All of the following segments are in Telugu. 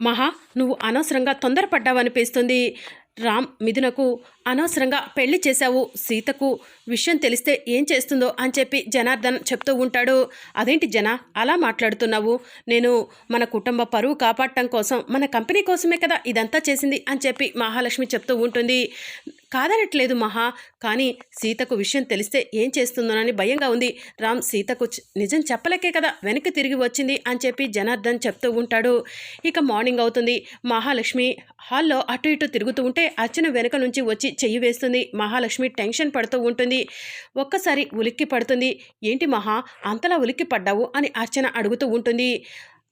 మహా నువ్వు అనవసరంగా తొందరపడ్డావనిపిస్తుంది. రామ్ మిథునకు అనవసరంగా పెళ్ళి చేశావు. సీతకు విషయం తెలిస్తే ఏం చేస్తుందో అని చెప్పి జనార్దన్ చెప్తూ ఉంటాడు. అదేంటి జన? అలా మాట్లాడుతున్నావు. నేను మన కుటుంబ పరువు కాపాడటం కోసం మన కంపెనీ కోసమే కదా ఇదంతా చేసింది అని చెప్పి మహాలక్ష్మి చెప్తూ ఉంటుంది. కాదనట్లేదు మహా కానీ సీతకు విషయం తెలిస్తే ఏం చేస్తుందోనని భయంగా ఉంది. రామ్ సీతకు నిజం చెప్పలేకే కదా వెనక్కి తిరిగి వచ్చింది అని చెప్పి జనార్దన్ చెప్తూ ఉంటాడు. ఇక మార్నింగ్ అవుతుంది. మహాలక్ష్మి హాల్లో అటు ఇటు తిరుగుతూ ఉంటే అర్చన వెనుక నుంచి వచ్చి చెయ్యి వేస్తుంది. మహాలక్ష్మి టెన్షన్ పడుతూ ఉంటుంది. ఒక్కసారి ఉలిక్కి పడుతుంది. ఏంటి మహా అంతలా ఉలిక్కి పడ్డావు? అని అర్చన అడుగుతూ ఉంటుంది.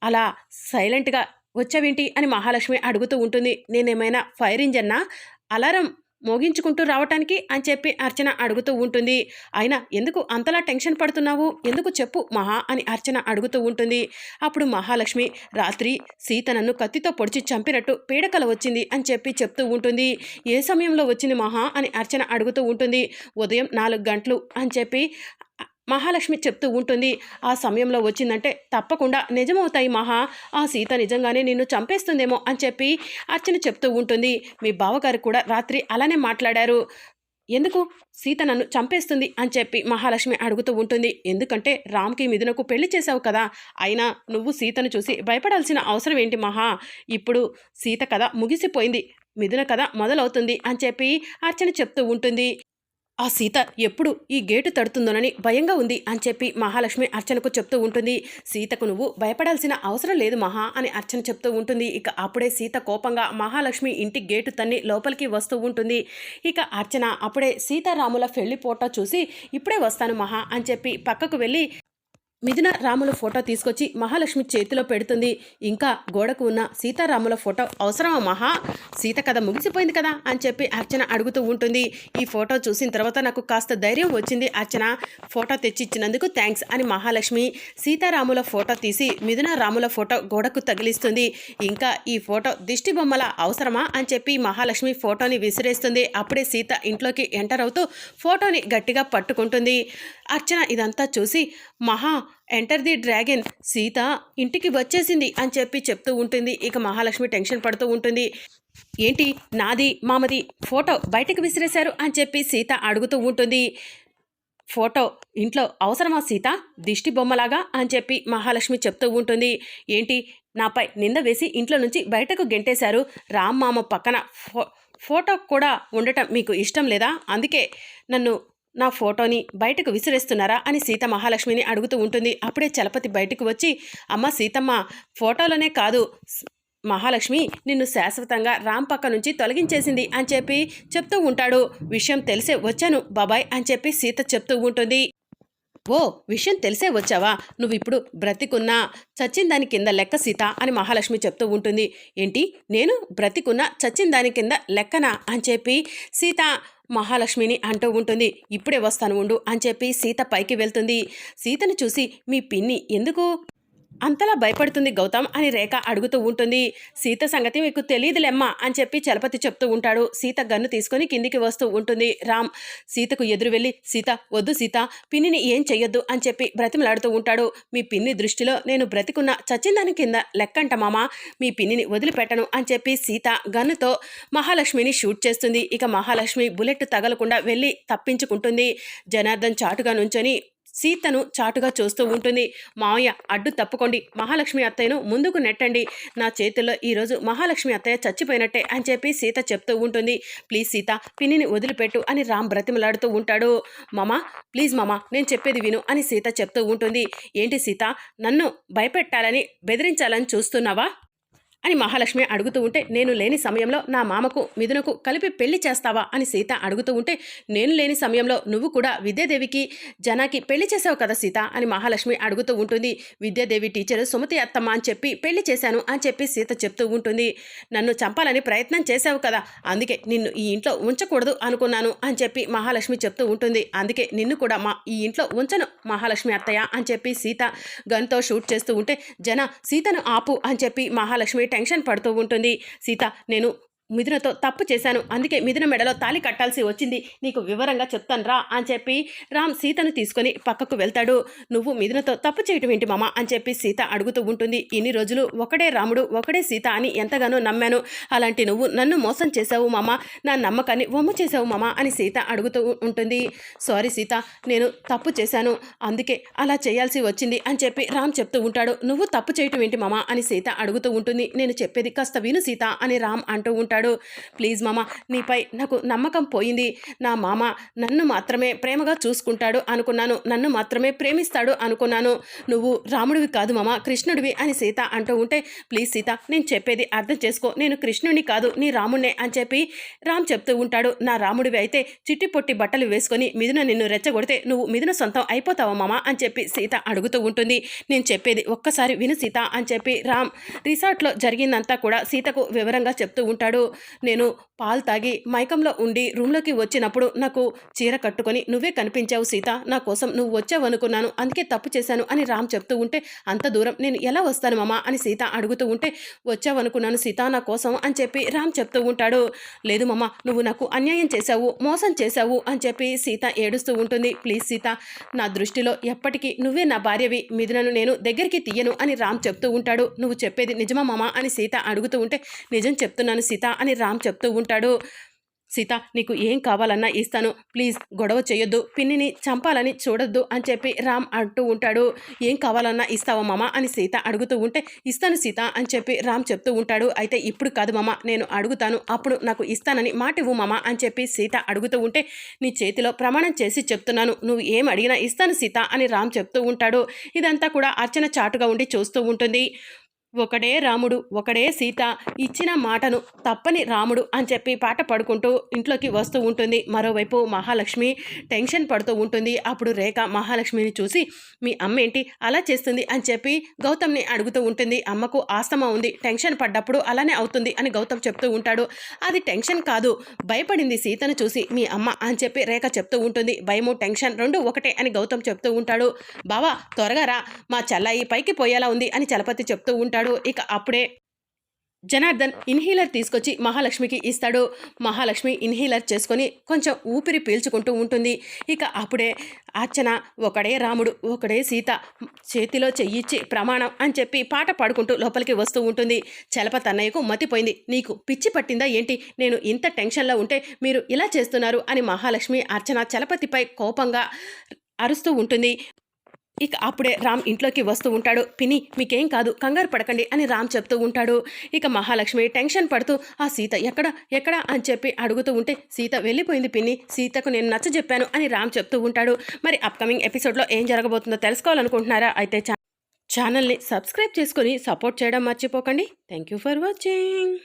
అలా సైలెంట్గా వచ్చావేంటి? అని మహాలక్ష్మి అడుగుతూ ఉంటుంది. నేనేమైనా ఫైర్ ఇంజన్నా? అలారం మోగించుకుంటూ రావటానికి అని చెప్పి అర్చన అడుగుతూ ఉంటుంది. అయినా ఎందుకు అంతలా టెన్షన్ పడుతున్నావు? ఎందుకు చెప్పు మహా అని అర్చన అడుగుతూ ఉంటుంది. అప్పుడు మహాలక్ష్మి రాత్రి సీత నన్ను కత్తితో పొడిచి చంపినట్టు పీడకల వచ్చింది అని చెప్పి చెప్తూ ఉంటుంది. ఏ సమయంలో వచ్చింది మహా అని అర్చన అడుగుతూ ఉంటుంది. ఉదయం నాలుగు గంటలు అని చెప్పి మహాలక్ష్మి చెప్తూ ఉంటుంది ఆ సమయంలో వచ్చిందంటే తప్పకుండా నిజమవుతాయి మహా. ఆ సీత నిజంగానే నిన్ను చంపేస్తుందేమో అని చెప్పి అర్చన చెప్తూ ఉంటుంది. మీ బావగారు కూడా రాత్రి అలానే మాట్లాడారు. ఎందుకు? సీత నన్ను చంపేస్తుంది అని చెప్పి మహాలక్ష్మి అడుగుతూ ఉంటుంది. ఎందుకంటే రామ్కి మిథునకు పెళ్ళి చేశావు కదా. అయినా నువ్వు సీతను చూసి భయపడాల్సిన అవసరం ఏంటి మహా? ఇప్పుడు సీత కథ ముగిసిపోయింది. మిథున కథ మొదలవుతుంది అని చెప్పి అర్చన చెప్తూ ఉంటుంది. ఆ సీత ఎప్పుడు ఈ గేటు తడుతుందోనని భయంగా ఉంది అని చెప్పి మహాలక్ష్మి అర్చనకు చెప్తూ ఉంటుంది. సీతకు నువ్వు భయపడాల్సిన అవసరం లేదు మహా అని అర్చన చెప్తూ ఉంటుంది. ఇక అప్పుడే సీత కోపంగా మహాలక్ష్మి ఇంటి గేటు తన్ని లోపలికి వస్తూ ఉంటుంది. ఇక అర్చన అప్పుడే సీతారాముల పెళ్ళి చూసి ఇప్పుడే వస్తాను మహా అని చెప్పి పక్కకు వెళ్ళి మిథున రాముల ఫోటో తీసుకొచ్చి మహాలక్ష్మి చేతిలో పెడుతుంది. ఇంకా గోడకు ఉన్న సీతారాముల ఫోటో అవసరమా మహా? సీత కథ ముగిసిపోయింది కదా అని చెప్పి అర్చన అడుగుతూ ఉంటుంది. ఈ ఫోటో చూసిన తర్వాత నాకు కాస్త ధైర్యం వచ్చింది. అర్చన ఫోటో తెచ్చిచ్చినందుకు థ్యాంక్స్ అని మహాలక్ష్మి సీతారాముల ఫోటో తీసి మిథున రాముల ఫోటో గోడకు తగిలిస్తుంది. ఇంకా ఈ ఫోటో దిష్టి బొమ్మల అవసరమా అని చెప్పి మహాలక్ష్మి ఫోటోని విసిరేస్తుంది. అప్పుడే సీత ఇంట్లోకి ఎంటర్ అవుతూ ఫోటోని గట్టిగా పట్టుకుంటుంది. అర్చన ఇదంతా చూసి మహా ఎంటర్ ది డ్రాగన్ సీత ఇంటికి వచ్చేసింది అని చెప్పి చెప్తూ ఉంటుంది. ఇక మహాలక్ష్మి టెన్షన్ పడుతూ ఉంటుంది. ఏంటి? నాది మామది ఫోటో బయటకు విసిరేశారు అని చెప్పి సీత అడుగుతూ ఉంటుంది. ఫోటో ఇంట్లో అవసరమా సీత? దిష్టి బొమ్మలాగా అని చెప్పి మహాలక్ష్మి చెప్తూ ఉంటుంది. ఏంటి? నాపై నింద వేసి ఇంట్లో నుంచి బయటకు గెంటేశారు. రామ్ మామ పక్కన ఫో ఫోటో కూడా ఉండటం మీకు ఇష్టం లేదా? అందుకే నన్ను నా ఫోటోని బయటకు విసిరేస్తున్నారా అని సీత మహాలక్ష్మిని అడుగుతూ ఉంటుంది. అప్పుడే చలపతి బయటకు వచ్చి అమ్మ సీతమ్మ ఫోటోలోనే కాదు. మహాలక్ష్మి నిన్ను శాశ్వతంగా రామ్ పక్క నుంచి తొలగించేసింది అని చెప్పి చెప్తూ ఉంటాడు. విషయం తెలిసే వచ్చాను బాబాయ్ అని చెప్పి సీత చెప్తూ ఉంటుంది. ఓ విషయం తెలిసే వచ్చావా? నువ్వు ఇప్పుడు బ్రతికున్నా చచ్చిన దాని కింద లెక్క సీత అని మహాలక్ష్మి చెప్తూ ఉంటుంది. ఏంటి? నేను బ్రతికున్నా చచ్చిన దాని కింద లెక్కనా? అని చెప్పి సీత మహాలక్ష్మిని అంటూ ఉంటుంది. ఇప్పుడే వస్తాను ఉండు అని చెప్పి సీత పైకి వెళ్తుంది. సీతను చూసి మీ పిన్ని ఎందుకు అంతలా భయపడుతుంది గౌతమ్ అని రేఖ అడుగుతూ ఉంటుంది. సీత సంగతి మీకు తెలియదులేమ్మా అని చెప్పి చలపతి చెప్తూ ఉంటాడు. సీత గన్ను తీసుకొని కిందికి వస్తూ ఉంటుంది. రామ్ సీతకు ఎదురు వెళ్ళి సీత వద్దు సీత పిన్నిని ఏం చెయ్యొద్దు అని చెప్పి బ్రతిమలాడుతూ ఉంటాడు. మీ పిన్ని దృష్టిలో నేను బ్రతికున్న చచ్చిందాని కింద లెక్కంట మామ. మీ పిన్నిని వదిలిపెట్టను అని చెప్పి సీత గన్నుతో మహాలక్ష్మిని షూట్ చేస్తుంది. ఇక మహాలక్ష్మి బుల్లెట్ తగలకుండా వెళ్ళి తప్పించుకుంటుంది. జనార్దన్ చాటుగా నుంచొని సీతను చాటుగా చూస్తూ ఉంటుంది. మావయ్య అడ్డు తప్పుకోండి. మహాలక్ష్మి అత్తయ్యను ముందుకు నెట్టండి. నా చేతుల్లో ఈరోజు మహాలక్ష్మి అత్తయ్య చచ్చిపోయినట్టే అని చెప్పి సీత చెప్తూ ఉంటుంది. ప్లీజ్ సీత పిన్నిని వదిలిపెట్టు అని రామ్ బ్రతిమలాడుతూ ఉంటాడు. మామ ప్లీజ్ మామ నేను చెప్పేది విను అని సీత చెప్తూ ఉంటుంది. ఏంటి సీత నన్ను భయపెట్టాలని బెదిరించాలని చూస్తున్నావా? అని మహాలక్ష్మి అడుగుతూ ఉంటే నేను లేని సమయంలో నా మామకు మిథునకు కలిపి పెళ్ళి చేస్తావా? అని సీత అడుగుతూ ఉంటే నేను లేని సమయంలో నువ్వు కూడా విద్యాదేవికి జనాకి పెళ్ళి చేసావు కదా సీత? అని మహాలక్ష్మి అడుగుతూ ఉంటుంది. విద్యాదేవి టీచర్ సుమతి అత్తమ్మ అని చెప్పి పెళ్ళి చేశాను అని చెప్పి సీత చెప్తూ ఉంటుంది. నన్ను చంపాలని ప్రయత్నం చేశావు కదా అందుకే నిన్ను ఈ ఇంట్లో ఉంచకూడదు అనుకున్నాను అని చెప్పి మహాలక్ష్మి చెప్తూ ఉంటుంది. అందుకే నిన్ను కూడా మా ఈ ఇంట్లో ఉంచను మహాలక్ష్మి అత్తయ్య అని చెప్పి సీత గన్తో షూట్ చేస్తూ ఉంటే జన సీతను ఆపు అని చెప్పి మహాలక్ష్మి టెన్షన్ పడుతూ ఉంటుంది. సీత నేను మిథునతో తప్పు చేశాను. అందుకే మిథున మెడలో తాళి కట్టాల్సి వచ్చింది. నీకు వివరంగా చెప్తాను రా అని చెప్పి రామ్ సీతను తీసుకొని పక్కకు వెళ్తాడు. నువ్వు మిథునతో తప్పు చేయటం ఏంటి మామ? అని చెప్పి సీత అడుగుతూ ఉంటుంది. ఇన్ని రోజులు ఒకడే రాముడు ఒకడే సీత అని ఎంతగానో నమ్మాను. అలాంటి నువ్వు నన్ను మోసం చేశావు మామ. నా నమ్మకాన్ని వమ్ము చేశావు మామ అని సీత అడుగుతూ ఉంటుంది. సారీ సీత నేను తప్పు చేశాను. అందుకే అలా చేయాల్సి వచ్చింది అని చెప్పి రామ్ చెప్తూ ఉంటాడు. నువ్వు తప్పు చేయటం ఏంటి మామ? అని సీత అడుగుతూ ఉంటుంది. నేను చెప్పేది కాస్త విను సీత అని రామ్ అంటూ ఉంటాడు. ప్లీజ్ మామ నీపై నాకు నమ్మకం పోయింది. నా మామ నన్ను మాత్రమే ప్రేమగా చూసుకుంటాడు అనుకున్నాను. నన్ను మాత్రమే ప్రేమిస్తాడు అనుకున్నాను. నువ్వు రాముడివి కాదు మామ కృష్ణుడివి అని సీత అంటూ ఉంటే ప్లీజ్ సీత నేను చెప్పేది అర్థం చేసుకో. నేను కృష్ణుని కాదు నీ రాముణ్ణే అని చెప్పి రామ్ చెప్తూ ఉంటాడు. నా రాముడివి అయితే చిట్టి పొట్టి బట్టలు వేసుకొని మిథున నిన్ను రెచ్చగొడితే నువ్వు మిథున సొంతం అయిపోతావా మామ? అని చెప్పి సీత అడుగుతూ ఉంటుంది. నేను చెప్పేది ఒక్కసారి విను సీత అని చెప్పి రామ్ రిసార్ట్లో జరిగిందంతా కూడా సీతకు వివరంగా చెప్తూ ఉంటాడు. నేను పాలు తాగి మైకంలో ఉండి రూమ్లోకి వచ్చినప్పుడు నాకు చీర కట్టుకొని నువ్వే కనిపించావు సీత నా కోసం నువ్వు వచ్చావు అనుకున్నాను అందుకే తప్పు చేశాను అని రామ్ చెప్తూ ఉంటే అంత దూరం నేను ఎలా వస్తాను మామ అని సీత అడుగుతూ ఉంటే వచ్చావు అనుకున్నాను సీత నా కోసం అని చెప్పి రామ్ చెప్తూ ఉంటాడు. లేదు మామ నువ్వు నాకు అన్యాయం చేశావు మోసం చేశావు అని చెప్పి సీత ఏడుస్తూ ఉంటుంది. ప్లీజ్ సీత నా దృష్టిలో ఎప్పటికీ నువ్వే నా భార్యవి మిథునను నేను దగ్గరికి తీయను అని రామ్ చెప్తూ ఉంటాడు. నువ్వు చెప్పేది నిజమా మామ అని సీత అడుగుతూ ఉంటే నిజం చెప్తున్నాను సీత అని రామ్ చెప్తూ ఉంటాడు. సీత నీకు ఏం కావాలన్నా ఇస్తాను. ప్లీజ్ గొడవ చేయొద్దు పిన్నిని చంపాలని చూడొద్దు అని చెప్పి రామ్ అంటూ ఉంటాడు. ఏం కావాలన్నా ఇస్తావా మామ అని సీత అడుగుతూ ఉంటే ఇస్తాను సీత అని చెప్పి రామ్ చెప్తూ ఉంటాడు. అయితే ఇప్పుడు కాదు మామ నేను అడుగుతాను. అప్పుడు నాకు ఇస్తానని మాట ఇవ్వు మామ అని చెప్పి సీత అడుగుతూ ఉంటే నీ చేతిలో ప్రమాణం చేసి చెప్తున్నాను. నువ్వు ఏం అడిగినా ఇస్తాను సీత అని రామ్ చెప్తూ ఉంటాడు. ఇదంతా కూడా అర్చన చాటుగా ఉండి చూస్తూ ఉంటుంది. ఒకడే రాముడు ఒకడే సీత ఇచ్చిన మాటను తప్పని రాముడు అని చెప్పి పాట పడుకుంటూ ఇంట్లోకి వస్తూ ఉంటుంది. మరోవైపు మహాలక్ష్మి టెన్షన్ పడుతూ ఉంటుంది. అప్పుడు రేఖ మహాలక్ష్మిని చూసి మీ అమ్మ ఏంటి? అలా చేస్తుంది అని చెప్పి గౌతమ్ని అడుగుతూ ఉంటుంది. అమ్మకు ఆస్తమా ఉంది. టెన్షన్ పడ్డప్పుడు అలానే అవుతుంది అని గౌతమ్ చెప్తూ ఉంటాడు. అది టెన్షన్ కాదు. భయపడింది సీతను చూసి మీ అమ్మ అని చెప్పి రేఖ చెప్తూ ఉంటుంది. భయము టెన్షన్ రెండు ఒకటే అని గౌతమ్ చెప్తూ ఉంటాడు. బావా త్వరగా రా. మా చల్లాయి పైకి పోయేలా ఉంది అని చలపతి చెప్తూ ఉంటాడు. ఇక అప్పుడే జనార్దన్ ఇన్హీలర్ తీసుకొచ్చి మహాలక్ష్మికి ఇస్తాడు. మహాలక్ష్మి ఇన్హీలర్ చేసుకొని కొంచెం ఊపిరి పీల్చుకుంటూ ఉంటుంది. ఇక అప్పుడే అర్చన ఒకడే రాముడు ఒకడే సీత చేతిలో చెయ్యిచ్చి ప్రమాణం అని చెప్పి పాట పాడుకుంటూ లోపలికి వస్తూ ఉంటుంది. చలప తన్నయ్యకు మతిపోయింది. నీకు పిచ్చి పట్టిందా ఏంటి? నేను ఇంత టెన్షన్లో ఉంటే మీరు ఇలా చేస్తున్నారు అని మహాలక్ష్మి అర్చన చలపతిపై కోపంగా అరుస్తూ ఉంటుంది. ఇక అప్పుడే రామ్ ఇంట్లోకి వస్తూ ఉంటాడు. పిని మీకేం కాదు కంగారు పడకండి అని రామ్ చెప్తూ ఉంటాడు. ఇక మహాలక్ష్మి టెన్షన్ పడుతూ ఆ సీత ఎక్కడ ఎక్కడ? అని చెప్పి అడుగుతూ ఉంటే సీత వెళ్ళిపోయింది పిన్ని సీతకు నేను నచ్చ చెప్పాను అని రామ్ చెప్తూ ఉంటాడు. మరి అప్కమింగ్ ఎపిసోడ్లో ఏం జరగబోతుందో తెలుసుకోవాలనుకుంటున్నారా? అయితే ఛానల్ని సబ్స్క్రైబ్ చేసుకొని సపోర్ట్ చేయడం మర్చిపోకండి. Thank you for watching